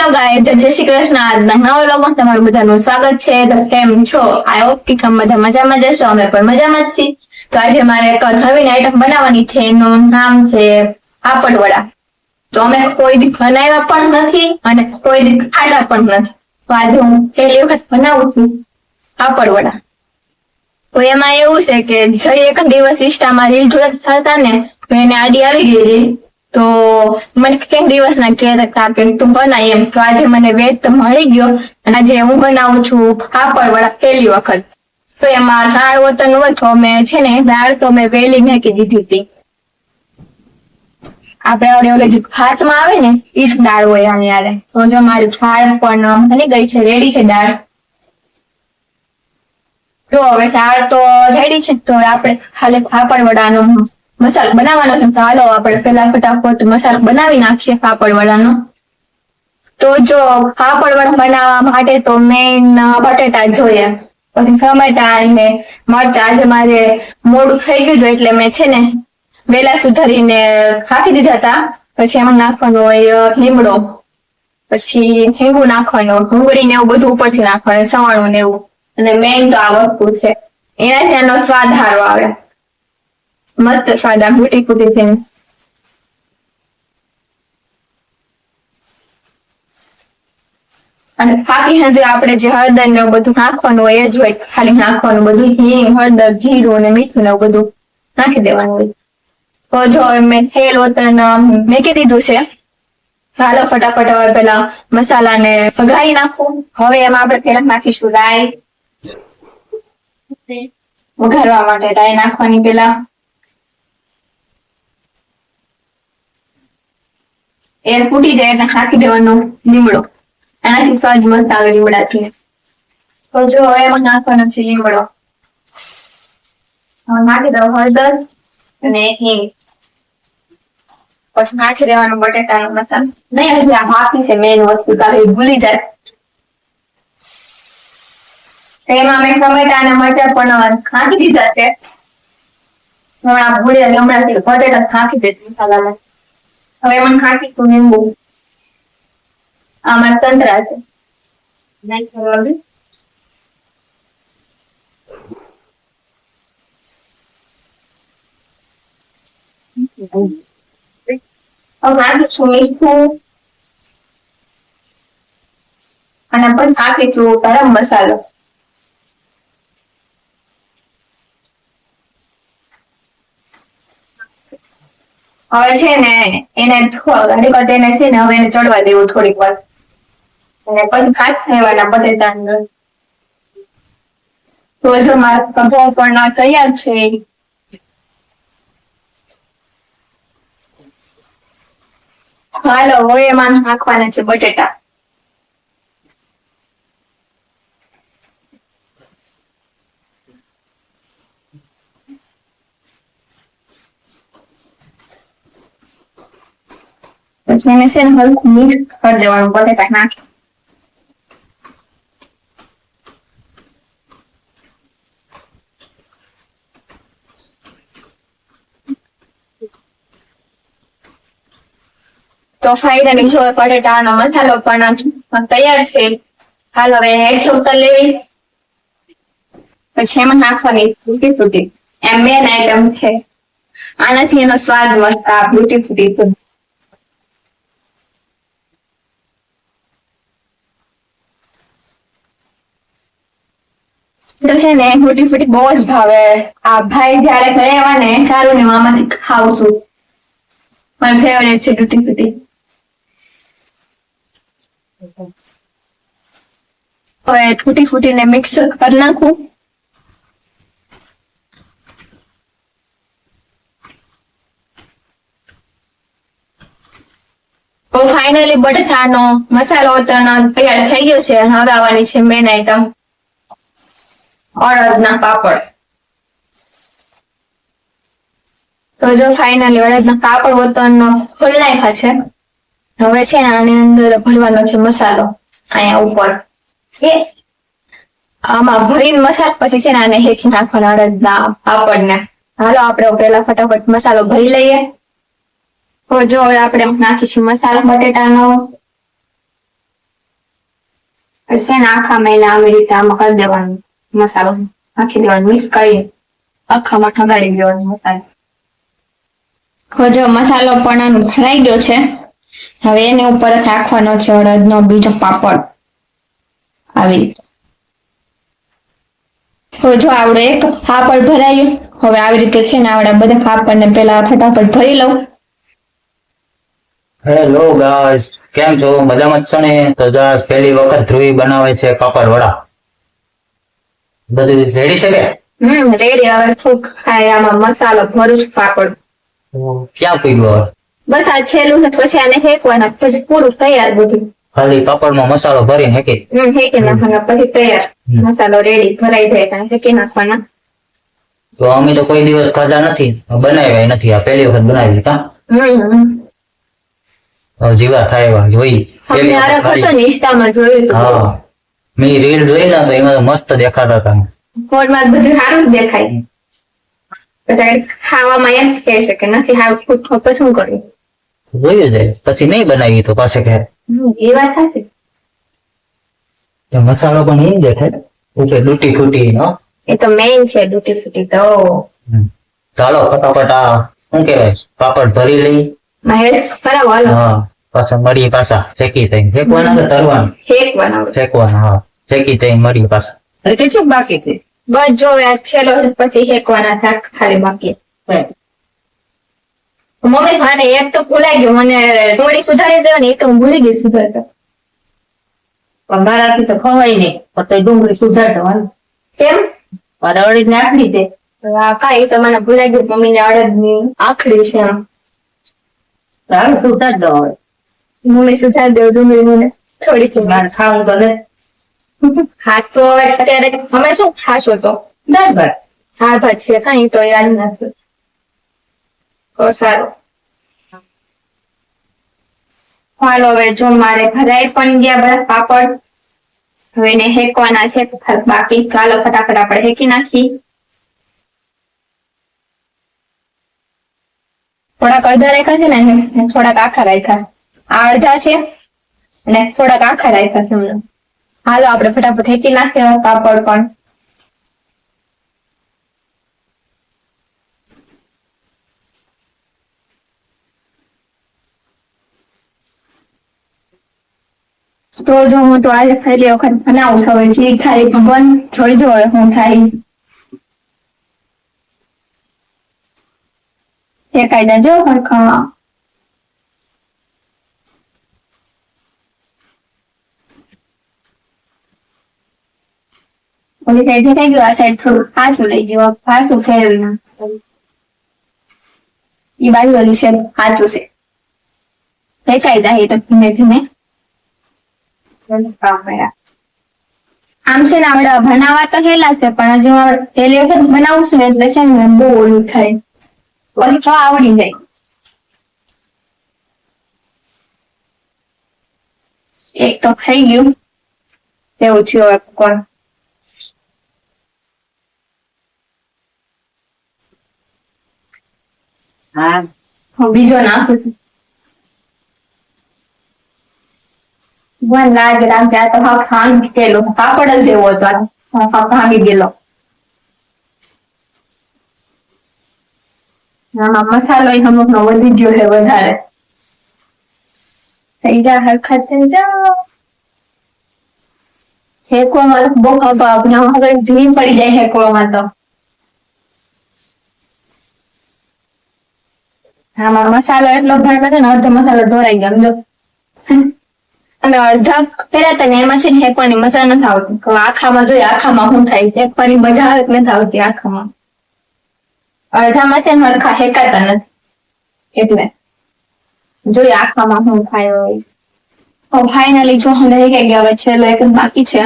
Hello ગાય જય શ્રી કૃષ્ણ. આજના નવા વ્લોગમાં તમારું બધાનું સ્વાગત છે. તો કેમ છો? આઈ હોપ કે તમે બધા મજામાં જશો અમે પણ મજામાં જ છીએ. તો આજે મારે એક નવીન આઈટમ બનાવવાની છે. એનું નામ છે પાપડ વડા તો અમે કોઈ દી બનાવ્યા પણ નથી અને કોઈ દી ખાધા પણ નથી. તો આજે હું પહેલી વખત બનાવું છું પાપડ વડા તો એમાં એવું છે કે જઈ એક દિવસ ઇન્સ્ટામાં રીલ જોતા હતા ને, તો એને આડી આવી ગયેલી તો મને કંઈક દિવસના કહેતા હતા કે તું બનાય એમ. તો આજે મને વેજ તો મળી ગયો અને આજે હું બનાવું છું પાપડ વડા પહેલી વખત. તો એમાં દાળ વતન હોય તો મેં છે ને, દાળ તો મેં વહેલી મેકી દીધી હતી. આપણે આવડે ઓલે જે ભાતમાં આવે ને એ જ દાળ હોય આની તો જો મારી દાળ પણ બની ગઈ છે, રેડી છે દાળ. જો હવે દાળ તો રેડી છે, તો આપણે ખાલી પાપડ વડાનો મસાલો બનાવવાનો છે. તો હાલો આપણે પેલા ફટાફટ મસાલો બનાવી નાખીએ પાપડ વડાનો તો જો પાપડ વડા બનાવવા માટે તો મેઇન બટેટા જોઈએ. પછી ટમેટા અને મરચા આજે મારે મોડું થઈ ગયું એટલે મેં છે ને વેલા સુધારીને ખાકી દીધા હતા. પછી એમાં નાખવાનો હોય લીમડો. પછી હિંગુ નાખવાનો ડુંગળી ને એવું બધું ઉપરથી નાખવાનું, સવાણું ને એવું. અને મેઇન તો આ વસ્તુ છે. એનાથી એનો સ્વાદ સારો આવે. મસ્ત સ્વાદ આ ફૂટી ફૂટી છે અને બાકી હજુ આપણે જે હળદર ને બધું નાખવાનું હોય એ જ હોય. ખાલી નાખવાનું બધું હિંગ હળદર જીરું અને મીઠું ને બધું નાખી દેવાનું હોય. તો જો મેં તેલ વતન મેકી દીધું છે. હાલો ફટાફટ હવે પેલા મસાલાને વઘારી નાખું. હવે એમાં આપણે પેલા નાખીશું રાઈ. વઘારવા માટે રાઈ નાખવાની પેલા. એ ફૂટી જાય એટલે હાંકી દેવાનો લીમડો. એનાથી સ્વાદ મસ્ત આવે લીમડાથી. તો જો હવે એમાં નાખવાનો છે લીમડો. નાખી દઉં હળદર અને હિંગ. પછી નાખી દેવાનો બટેટાનો મસાલો. નહીં, હજી આ બાકી છે મેઇન વસ્તુ તારે ભૂલી જાય. એમાં મેં ટમેટા અને મરચા પણ ખાંકી દીધા છે. હમણાં ભૂલે હમણાં બટેટા ખાંકી દેતી મસાલામાં હવે એમાં નાખીશું લીંબુ આમાં સંતરા છે અને પણ નાખીશું ગરમ મસાલો. હવે છે ને, એને વખત એને છે ને હવે એને ચડવા દેવું થોડીક વાર. અને પછી ખાસ લેવાના બટેટા અંદર તો જો મારા કપો પણ તૈયાર છે. હાલો, હવે એમાં નાખવાના છે બટેટા. પછી એને છે ને હલકું મિક્સ કરી દેવાનું બટેટા નાખી તો ફાઇનલી જો બટેટાનો મસાલો પણ તૈયાર છે હાલ હવે હેડ ઉતર લેવી પછી એમાં નાખવાની ફૂટી ફૂટી એમ મેન આઈટમ છે આનાથી એનો સ્વાદ મસ્ત આ ફૂટી ફૂટી તો છે ને, ફૂટી ફૂટી બહુ જ ભાવે. આ ભાઈ જયારે ઘરે આવે ને સારું ને મામાથી ખાવશું મારી ફેવરેટ છે તૂટી ફૂટી. હવે ફૂટી ને મિક્સ કરી નાખું. તો ફાઇનલી બટેટાનો મસાલો તરણ તૈયાર થઈ ગયો છે હવે આવવાની છે મેન આઈટમ અડદના પાપડ. તો જો ફાઇનલી અડદના પાપડ વતન ખોલી નાખ્યા છે. હવે છે ને આની અંદર ભરવાનો છે મસાલો, અહીંયા ઉપર. આમાં ભરીને મસાલો પછી છે ને આને હેકી નાખવાનો અડદના પાપડને. હાલો, આપણે પેલા ફટાફટ મસાલો ભરી લઈએ. તો જો આપણે નાખીશું મસાલો બટેટાનો. છે ને આખા મહિના આવી રીતે આમાં કરી દેવાનું. મસાલો નાખી દેવાનો મિક્સ કરી આખામાં ઠગાડી દેવાનો મસાલો. હવે જો મસાલો પણ ભરાઈ ગયો છે હવે એની ઉપર નાખવાનો છે અડદનો બીજો પાપડ. આવી રીતે. હવે જો આવડે એક પાપડ ભરાયું હવે આવી રીતે છે ને આવડે બધા પાપડને પેલા ફટાફટ ભરી લઉં. હેલો ગાઈસ કેમ છો? મજામાં જ છો ને? તો જો પહેલી વખત ધ્રુવી બનાવે છે પાપડ વડા બધું રેડી છે કે? હમ રેડી હવે થોક ખાય આમાં મસાલો ભરું પાપડ. ક્યાં હવે? બસ આ છેલ્લું છે પછી આને હેકવાના પછી પૂરું તૈયાર બધું. ખાલી પાપડમાં મસાલો ભરીને હેકી હમ હેકી નાખવાના પછી તૈયાર. મસાલો રેડી ભરાઈ જાય ત્યાં હેકી નાખવાના. તો અમે તો કોઈ દિવસ ખાધા નથી બનાવ્યા નથી આ પહેલી વખત બનાવી કા જીવા થાય એવા જોઈ અમે વખત અરખ હતો ને ઇન્સ્ટામાં જોયું હા. મેં રીલ જોઈ ને તો એમાં મસ્ત દેખાતા હતા. ફોનમાં બધું સારું જ દેખાય. ખાવામાં એમ કહે છે કે નથી હાવ ખુદ શું કરું? જોયું છે. પછી નહીં બનાવી તો પાસે કે એ વાત સાચી. મસાલો પણ એમ દેખાય. ઉપર તૂટી ફૂટી નો. એ તો મેઇન છે દૂટી ફૂટી તો. ચાલો ફટાફટ આ શું કહેવાય પાપડ ભરી લઈ. મહેશ કરાવો હા. પાછા મળી પાછા. ફેંકી થઈ ફેંકવાના કે તરવાનું ફેંકવાના ફેંકવાના હા. ફેંકી થઈ મળી પાછા. અરે કેટલું બાકી છે? બસ જો આ છેલ્લો છે પછી ફેંકવાના થાક ખાલી બાકી. મમ્મી મારે એક તો ભૂલાઈ ગયું. મને થોડી સુધારી દેવાની એ તો હું ભૂલી ગઈ સુધારતા. પણ મારાથી તો ખવાય નહીં. પણ તો ડુંગળી સુધારતો હાલ કેમ? મારે અડદ ને દે આ કાંઈ તો મને ભૂલાઈ ગયું. મમ્મી ને અડદની આખડી છે હાલ સુધાર દો હવે. મમ્મી સુધારી દેવું ડુંગળી મને થોડી માર ખાવું તો ને હા તો અત્યારે અમે શું ખાશો તો દાળ ભાત હા ભાત છે કઈ તો યાદ નથી તો સારું હાલો હવે જો મારે ભરાઈ પણ ગયા બધા પાપડ હવે એને હેકવાના છે બાકી ચાલો ફટાફટ આપણે હેકી નાખી થોડાક અડધા રાખ્યા છે ને થોડાક આખા રાખ્યા આ અડધા છે. અને થોડાક આખા રાખ્યા છે હમણાં. હાલો, આપણે ફટાફટ હેકી નાખીએ પાપડ પણ. તો જો હું તો આજે પહેલી વખત બનાવું છું, હવે જે થાય ભગવાન જોઈજો હવે હું થાય. એ કાયદા જો હરખા ઓલી સાઈડ થઈ ગયું, આ સાઈડ થોડું પાછું લઈ ગયું પાછું ફેરવી ના એ બાજુ ઓલી છે સાચું છે. દેખાઈ જાય તો ધીમે ધીમે. આમ છે ને આપણે બનાવવા તો હેલા છે, પણ હજુ હું પહેલી વખત બનાવશું ને એટલે છે ને બહુ ઓલું થાય. પછી તો આવડી જાય. એક તો થઈ ગયું. એવું થયું હવે કોણ? હા હું બીજો નાખું છું ભગવાન લાગે લાગે આ તો હા ભાંગી ગયેલો પાપડ જ એવો હતો આ. હા, હા, ભાંગી ગયેલો આમાં મસાલો ય અમુક નો વધી ગયો છે વધારે થઈ જા હરખા થઈ જા હેકવામાં બહુ અભાવ ના વગર ધીમ પડી જાય હેકવામાં તો આમાં મસાલો એટલો ભાગ હતો ને, અડધો મસાલો ઢોળાઈ ગયો, સમજો. અમે અડધા કર્યા તને એમાં છે ને, હેકવાની મજા નથી આવતી. આખામાં જોઈએ, આખામાં શું થાય છે? મજા આવે કે નથી આવતી આખામાં? અડધામાં છે ને, હરખા હેકાતા નથી. એટલે. જોઈએ આખામાં શું થાય હોય. ફાઇનલી જો હું રહી ગયા હવે છેલ્લો એક બાકી છે.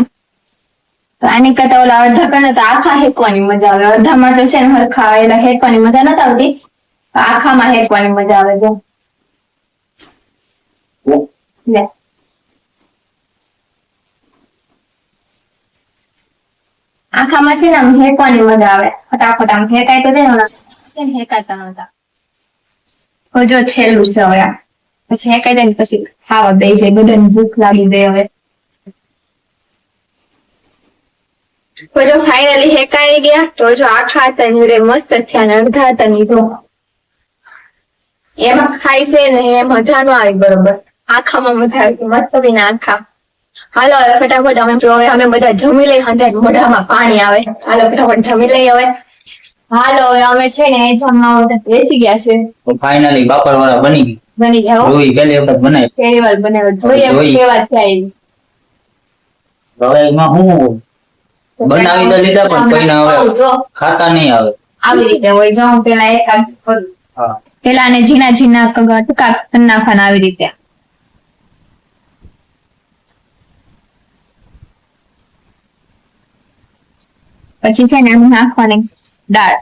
આની કરતા ઓલા અડધા કરતા આખા હેકવાની મજા આવે. અડધામાં તો છે ને, હરખા એટલે હેકવાની મજા નથી આવતી. આખામાં હેકવાની મજા આવે જો. લે. આખામાં છે ને આમ હેકવાની મજા આવે. ફટાફટ આમ હેકાય તો દે હેકાતા નતા હજો જો છેલ્લું છે હવે પછી હેકાઈ જાય ને પછી ખાવા બે જાય. બધાને ભૂખ લાગી જાય હવે. હજો જો ફાઇનલી હેકાઈ ગયા. તો જો આખા હતા ને રે મસ્ત થયા ને અડધા હતા ને તો એમાં ખાય છે ને એ મજા નો આવી બરોબર. આખામાં મજા આવી મસ્ત બી આખા. હાલો હવે ફટાફટ અમે હવે અમે બધા જમી લઈ હંધે મોઢામાં પાણી આવે. હાલો ફટાફટ જમી લઈ હવે. હાલો હવે અમે છે ને જમવા બેસી ગયા છે. ફાઇનલી બાપર વાળા બની બની ગયા જોઈ પહેલી વખત બનાવી પહેલી વાર બનાવ્યો. જોઈએ. કેવા થાય. હવે એમાં હું બનાવી તો લીધા પણ કોઈને હવે ખાતા નહીં આવે. આવી રીતે હોય જો હું પેલા એક કામ કરું. હા. પેલા અને ઝીણા ઝીણા ટૂંકા નાખવાના આવી રીતે. પછી છે ને એમ નાખવાની દાળ.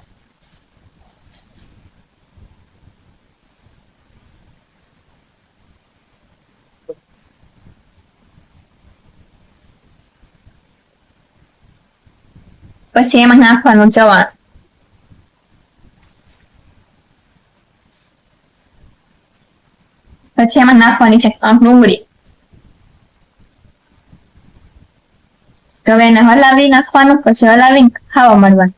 પછી એમાં નાખવાનું ચવાણ. પછી એમાં નાખવાની છે ડુંગળી. હવે એને હલાવી નાખવાનું પછી હલાવી ખાવા મળવાનું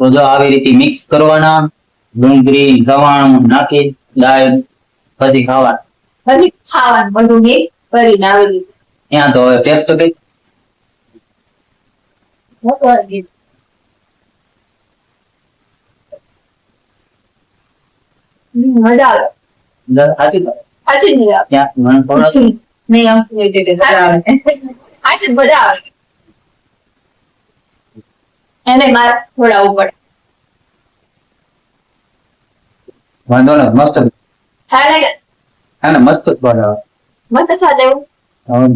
તો જો આવી રીતે મિક્સ કરવાના ડુંગળી ગવાણું નાખી દાળ પછી ખાવા પછી ખાવાનું બધું મિક્સ કરીને આવી રીતે. ત્યાં તો હવે ટેસ્ટ કઈ મજા આવે. સાચી તો સાચી જ મજા ત્યાં મને ખબર નહીં આમ એ રીતે મજા આવે. આવે સાચી જ આવે. એને મારે પડે વાંધો ને મસ્ત. સારા લાગે. હા ને મસ્ત જ બનાવે મસ્ત સ્વાદ એવું? હવે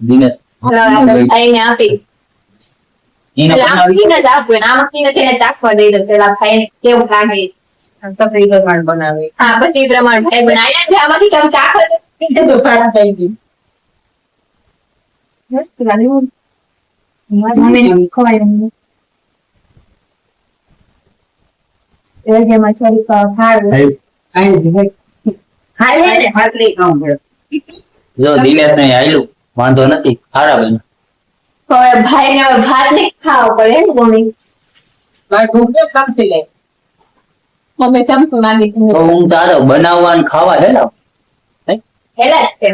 દિનેશ. આપી. એને બનાવી જ આપવું આમ પીને તેને ચાખવા દઈ દો પેલા ખાઈને કેવું લાગે. આમ પ્રમાણ બનાવે. હા પછી પ્રમાણ ભાઈ બનાવ્યા છે આમાંથી કેમ ચાખો તો એ તો થઈ ગયું મસ્ત લાગ્યું મમ્મીને ખવાય એમને. એ જેમાં થોડીક ખાર ખાઈ. હાલે ને. ભાખરી ખાવું પડે જો દિનેશ ને આયલું. વાંધો નથી. ખારા બન હવે ભાઈ ને હવે ભાત ને ખાવ પડે ને મમ્મી? મારે ભૂખ તો કામથી લે. મમ્મી ચમચું માંગી તો હું તારો બનાવવા ને ખાવા ને? હેલા જ તે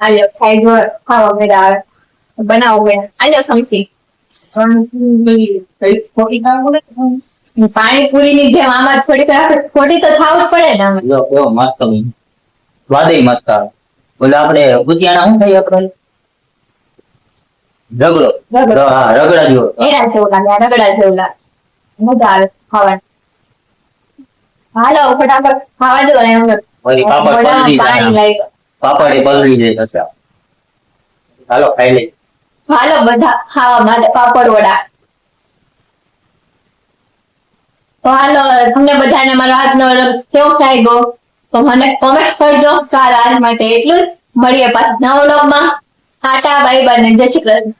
આલ્યો ખાઈ જો ખાવા મેળા આવે. બનાવો મેળા આલ્યો સમસી પાણીપુરી ની જેમ આમાં થોડીક ખોટી તો ખાવું જ પડે ને આમાં. જો કેવો મસ્ત બને સ્વાદે મસ્ત આવે. બોલે આપણે ભુજિયાના શું થઈ આપણે? રગડો. રગડો. હા રગડા જેવો. રગડા જેવું લાગે મજા આવે ખાવાની. હાલો ફટાફટ ખાવા દો એમ. પાપડ પાણી પાપડ એ પલળી જાય થશે હાલો ખાઈ લઈ હાલો બધા ખાવા માટે પાપડ વડા. તો હાલો તમને બધાને મારો આજનો કેવો લાગ્યો? તો મને કોમેન્ટ કરજો. સારા આજ માટે એટલું જ. મળીએ પાછા નવા વ્લોગમાં. ટાટા બાય બાય ને જય શ્રી કૃષ્ણ.